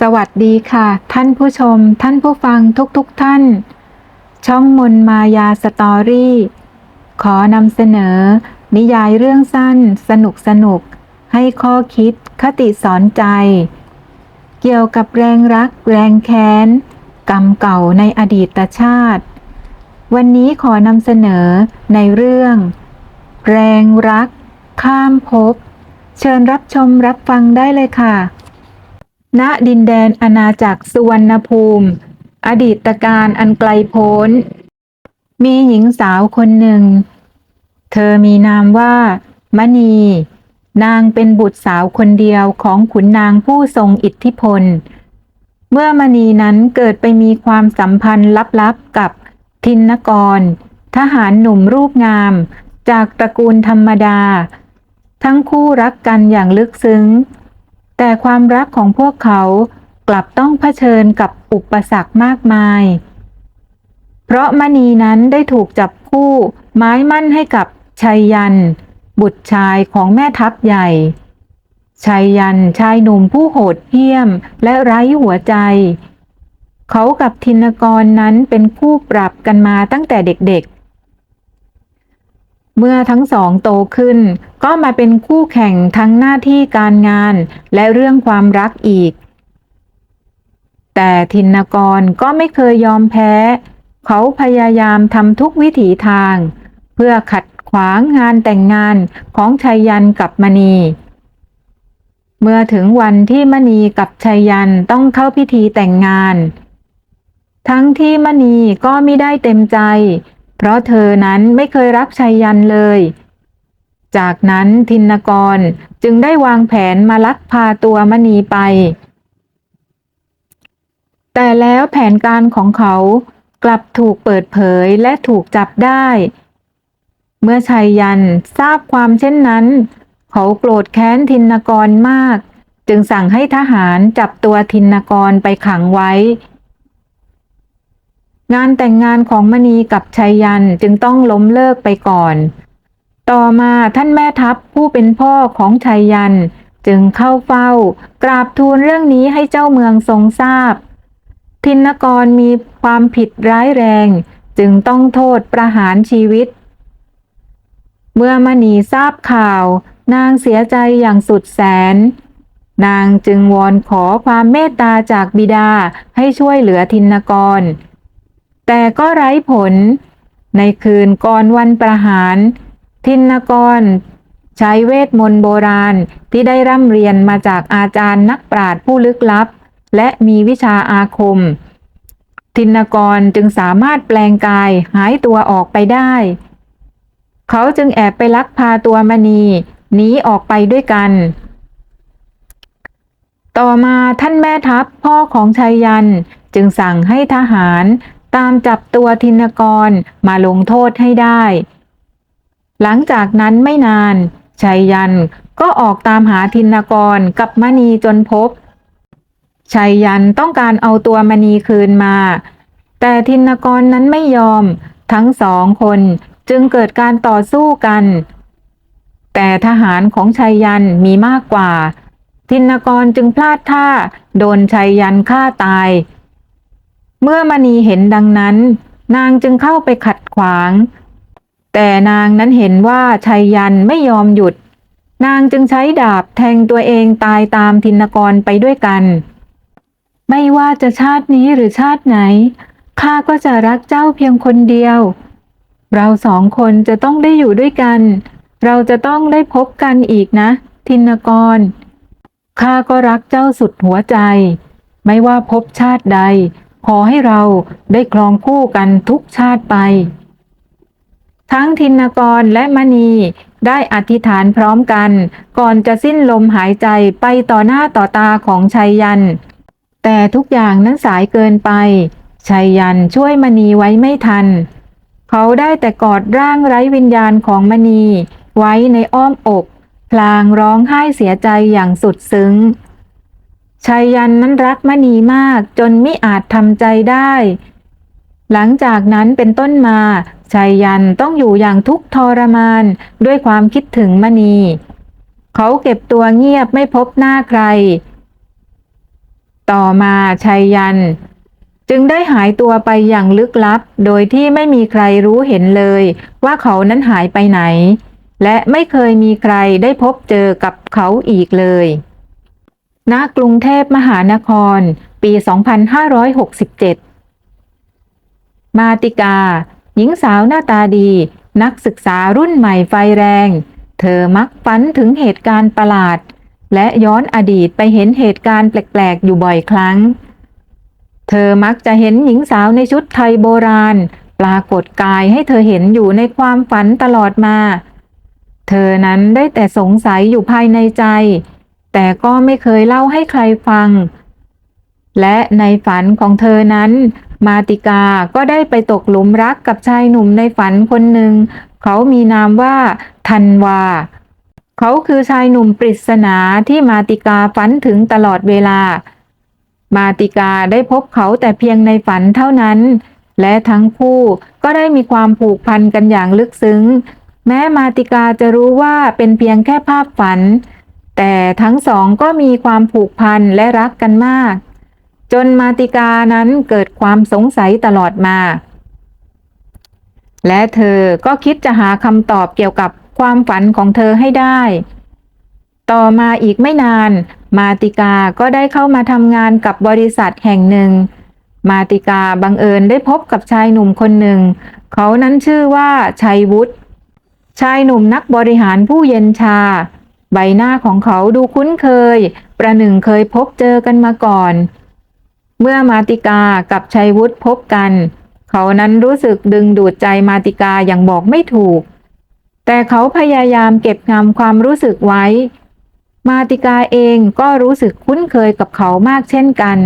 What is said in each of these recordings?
สวัสดีค่ะ ท่านผู้ชม ท่านผู้ฟังทุกๆทท่าน ช่องมนมายาสตอรี่ ขอนำเสนอ นิยายเรื่องสั้น สนุกสนุก ให้ข้อคิดคติสอนใจ เกี่ยวกับแรงรัก แรงแค้น กรรมเก่าในอดีตชาติ วันนี้ขอนำเสนอในเรื่อง แรงรัก ข้ามภพเชิญรับชมรับฟังได้เลยค่ะ ณดินแดนอาณาจักรสุวรรณภูมิ อดีตการอันไกลโพ้น มีหญิงสาวคนหนึ่ง เธอมีนามว่ามณี นางเป็นบุตรสาวคนเดียวของขุนนางผู้ทรงอิทธิพล เมื่อมณีนั้นเกิดไปมีความสัมพันธ์ลับๆกับทินนกร ทหารหนุ่มรูปงาม จากตระกูลธรรมดา ทั้งคู่รักกันอย่างลึกซึ้ง แต่ความรักของพวกเขากลับต้องเผชิญกับอุปสรรคมากมาย เพราะมณีนั้นได้ถูกจับคู่ไม้มั่นให้กับชัยยัน บุตรชายของแม่ทัพใหญ่ชัยยันชายหนุ่มผู้โหดเหี้ยมและไร้หัวใจ เขากับทินกรนั้นเป็นคู่ปรับกันมาตั้งแต่เด็กๆ เมื่อทั้งสองโตขึ้น ก็มาเป็นคู่แข่งทั้งหน้าที่การงานและเรื่องความรักอีก แต่ทินกรก็ไม่เคยยอมแพ้ เขาพยายามทำทุกวิถีทาง เพื่อขัดขวางงานแต่งงานของชัยยันกับมณี เมื่อถึงวันที่มณีกับชัยยันต้องเข้าพิธีแต่งงาน ทั้งที่มณีก็ไม่ได้เต็มใจ เพราะเธอนั้นไม่เคยรักชัยยันเลย จากนั้นทินกรจึงได้วางแผนมาลักพาตัวมณีไป แต่แล้วแผนการของเขากลับถูกเปิดเผยและถูกจับได้ เมื่อชัยยันทราบความเช่นนั้น เขาโกรธแค้นทินกรมาก จึงสั่งให้ทหารจับตัวทินกรไปขังไว้ งานแต่งงานของมณีกับชัยยันจึงต้องล้มเลิกไปก่อน ต่อมาท่านแม่ทัพผู้เป็นพ่อของชัยยันจึงเข้าเฝ้า กราบทูลเรื่องนี้ให้เจ้าเมืองทรงทราบ ทินกรมีความผิดร้ายแรง จึงต้องโทษประหารชีวิต เมื่อมณีทราบข่าว นางเสียใจอย่างสุดแสน นางจึงวอนขอความเมตตาจากบิดาให้ช่วยเหลือทินกร แต่ก็ไร้ผล ในคืนก่อนวันประหาร ทินกร ใช้เวทมนต์โบราณที่ได้ร่ำเรียนมาจากอาจารย์นักปราชญ์ผู้ลึกลับ และมีวิชาอาคม ทินกรจึงสามารถแปลงกายหายตัวออกไปได้ เขาจึงแอบไปลักพาตัวมณีหนีออกไปด้วยกันต่อมาท่านแม่ทัพพ่อของชัยยันจึงสั่งให้ทหาร ตามจับตัวทินกรมาลงโทษให้ได้ หลังจากนั้นไม่นานชัยยันก็ออกตามหาทินกรกับมณีจนพบชัยยันต้องการเอาตัวมณีคืนมา แต่ทินกรนั้นไม่ยอม ทั้งสองคนจึงเกิดการต่อสู้กัน แต่ทหารของชัยยันมีมากกว่า ทินกรจึงพลาดท่า โดนชัยยันฆ่าตาย เมื่อมณีเห็นดังนั้น นางจึงเข้าไปขัดขวาง แต่นางนั้นเห็นว่าชัยยันไม่ยอมหยุด นางจึงใช้ดาบแทงตัวเองตายตามทินกรไปด้วยกัน ไม่ว่าจะชาตินี้หรือชาติไหนข้าก็จะรักเจ้าเพียงคนเดียว เราสองคนจะต้องได้อยู่ด้วยกัน เราจะต้องได้พบกันอีกนะ ทินกรข้าก็รักเจ้าสุดหัวใจ ไม่ว่าพบชาติใด ขอให้เราได้ครองคู่กันทุกชาติไป ทั้งทินกรและมณีได้อธิษฐานพร้อมกัน ก่อนจะสิ้นลมหายใจไปต่อหน้าต่อตาของชัยยัน แต่ทุกอย่างนั้นสายเกินไปชัยยันช่วยมณีไว้ไม่ทัน เขาได้แต่กอดร่างไร้วิญญาณของมณี ไว้ในอ้อมอก พลางร้องไห้เสียใจอย่างสุดซึ้ง ชัยยันนั้นรักมณีมากจนมิอาจทำใจได้ หลังจากนั้นเป็นต้นมาชัยยันต้องอยู่อย่างทุกข์ทรมานด้วยความคิดถึงมณี เขาเก็บตัวเงียบไม่พบหน้าใคร ต่อมาชัยยัน จึงได้หายตัวไปอย่างลึกลับ โดยที่ไม่มีใครรู้เห็นเลย ว่าเขานั้นหายไปไหน และไม่เคยมีใครได้พบเจอกับเขาอีกเลย ณกรุงเทพมหานคร ปี 2567 มาติกา หญิงสาวหน้าตาดี นักศึกษารุ่นใหม่ไฟแรง เธอมักฝันถึงเหตุการณ์ประหลาด และย้อนอดีตไปเห็นเหตุการณ์แปลก ๆ อยู่บ่อยครั้ง เธอมักจะเห็นหญิงสาวในชุดไทยโบราณ ปรากฏกายให้เธอเห็นอยู่ในความฝันตลอดมา เธอนั้นได้แต่สงสัยอยู่ภายในใจ แต่ก็ไม่เคยเล่าให้ใครฟัง และในฝันของเธอนั้น มาติกาก็ได้ไปตกหลุมรักกับชายหนุ่มในฝันคนหนึ่ง เขามีนามว่าธันวา เขาคือชายหนุ่มปริศนาที่มาติกาฝันถึงตลอดเวลา มาติกาได้พบเขาแต่เพียงในฝันเท่านั้น และทั้งคู่ก็ได้มีความผูกพันกันอย่างลึกซึ้ง แม้มาติกาจะรู้ว่าเป็นเพียงแค่ภาพฝัน แต่ทั้งสองก็มีความผูกพันและรักกันมาก จนมาติกานั้นเกิดความสงสัยตลอดมา และเธอก็คิดจะหาคำตอบเกี่ยวกับความฝันของเธอให้ได้ ต่อมาอีกไม่นาน มาติกาก็ได้เข้ามาทำงานกับบริษัทแห่งหนึ่ง มาติกาบังเอิญได้พบกับชายหนุ่มคนหนึ่ง เขานั้นชื่อว่าชัยวุฒิชายหนุ่มนักบริหารผู้เย็นชา ใบหน้าของเขาดูคุ้นเคย ประหนึ่งเคยพบเจอกันมาก่อน เมื่อมาติกากับชัยวุฒิพบกัน เขานั้นรู้สึกดึงดูดใจมาติกาอย่างบอกไม่ถูก แต่เขาพยายามเก็บงำความรู้สึกไว้ มาติกาเองก็รู้สึกคุ้นเคยกับเขามากเช่นกัน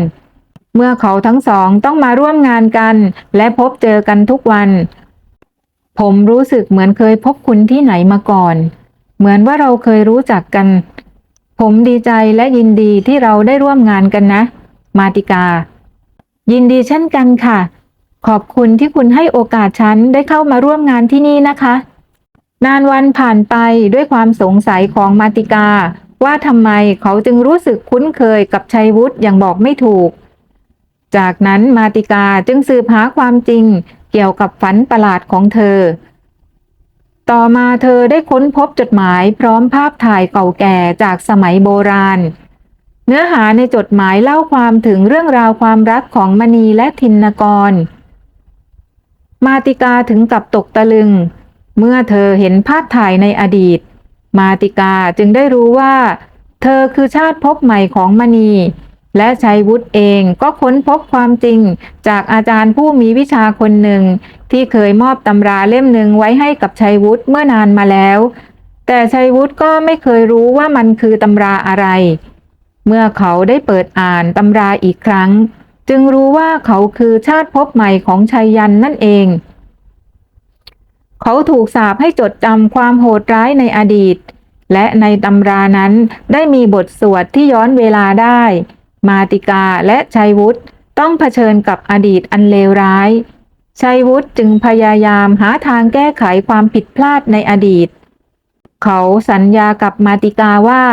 เมื่อเขาทั้งสองต้องมาร่วมงานกัน และพบเจอกันทุกวัน ผมรู้สึกเหมือนเคยพบคุณที่ไหนมาก่อน เหมือนว่าเราเคยรู้จักกัน ผมดีใจและยินดีที่เราได้ร่วมงานกันนะ มาติกา ยินดีเช่นกันค่ะ ขอบคุณที่คุณให้โอกาสฉันได้เข้ามาร่วมงานที่นี่นะคะ นานวันผ่านไปด้วยความสงสัยของมาติกา ว่าทำไมเขาจึงรู้สึกคุ้นเคยกับชัยวุฒิอย่างบอกไม่ถูก จากนั้นมาติกาจึงสืบหาความจริงเกี่ยวกับฝันประหลาดของเธอ ต่อมาเธอได้ค้นพบจดหมายพร้อมภาพถ่ายเก่าแก่จากสมัยโบราณ เนื้อหาในจดหมายเล่าความถึงเรื่องราวความรักของมณีและทินกร มาติกาถึงกับตกตะลึง เมื่อเธอเห็นภาพถ่ายในอดีต มาติกาจึงได้รู้ว่า เธอคือชาติภพใหม่ของมณี และชัยวุฒิเองก็ค้นพบความจริง จากอาจารย์ผู้มีวิชาคนหนึ่ง ที่เคยมอบตำราเล่มหนึ่งไว้ให้กับชัยวุฒิเมื่อนานมาแล้ว แต่ชัยวุฒิก็ไม่เคยรู้ว่ามันคือตำราอะไร เมื่อเขาได้เปิดอ่านตำราอีกครั้ง จึงรู้ว่าเขาคือชาติภพใหม่ของชัยยันนั่นเอง เขาถูกสาปให้จดจำความโหดร้ายในอดีตและในตำรานั้นได้มีบทสวดที่ย้อนเวลาได้ มาติกาและชัยวุฒิต้องเผชิญกับอดีตอันเลวร้าย ชัยวุฒิจึงพยายามหาทางแก้ไขความผิดพลาดในอดีต เขาสัญญากับมาติกาว่า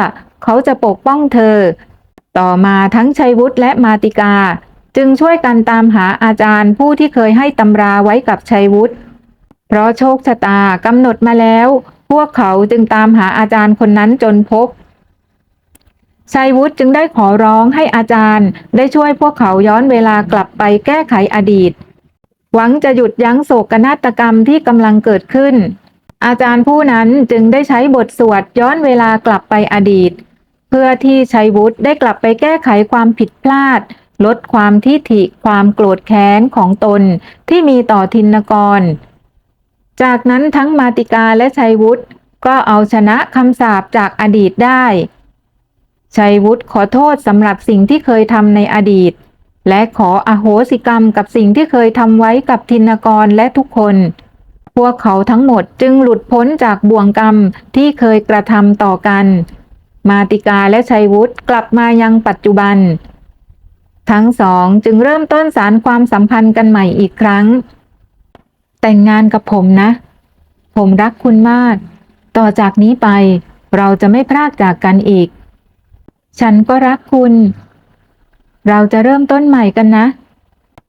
เขาจะปกป้องเธอ ต่อมาทั้งชัยวุฒิและมาติกา จึงช่วยกันตามหาอาจารย์ผู้ที่เคยให้ตำราไว้กับชัยวุฒิเพราะโชคชะตากำหนดมาแล้ว พวกเขาจึงตามหาอาจารย์คนนั้นจนพบ ชัยวุฒิจึงได้ขอร้องให้อาจารย์ ได้ช่วยพวกเขาย้อนเวลากลับไปแก้ไขอดีต หวังจะหยุดยั้งโศกนาฏกรรมที่กำลังเกิดขึ้น อาจารย์ผู้นั้นจึงได้ใช้บทสวดย้อนเวลากลับไปอดีต เพื่อที่ชัยวุฒิได้กลับไปแก้ไขความผิดพลาด ลดความทิฐิความโกรธแค้นของตนที่มีต่อทินกร จากนั้นทั้งมาติกาและชัยวุฒิก็เอาชนะคำสาปจากอดีตได้ ชัยวุฒิขอโทษสำหรับสิ่งที่เคยทำในอดีต และขออโหสิกรรมกับสิ่งที่เคยทำไว้กับทินกรและทุกคน พวกเขาทั้งหมดจึงหลุดพ้นจากบ่วงกรรมที่เคยกระทำต่อกัน มาติกาและชัยวุฒิกลับมายังปัจจุบัน ทั้งสองจึงเริ่มต้นสารความสัมพันธ์กันใหม่อีกครั้ง แต่งงานกับผมนะ ผมรักคุณมาก ต่อจากนี้ไปเราจะไม่พรากจากกันอีก ฉันก็รักคุณ เราจะเริ่มต้นใหม่กันนะ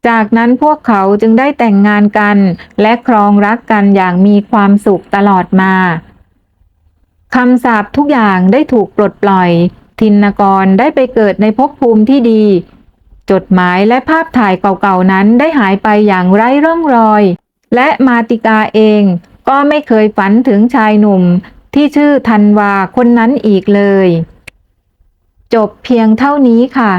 จากนั้นพวกเขาจึงได้แต่งงานกัน และครองรักกันอย่างมีความสุขตลอดมาคำสาปทุกอย่างได้ถูกปลดปล่อย ทินกรได้ไปเกิดในภพภูมิที่ดี จดหมายและภาพถ่ายเก่าๆนั้นได้หายไปอย่างไร้ร่องรอย และมาติกาเองก็ไม่เคยฝันถึงชายหนุ่มที่ชื่อธันวาคนนั้นอีกเลย จบเพียงเท่านี้ค่ะ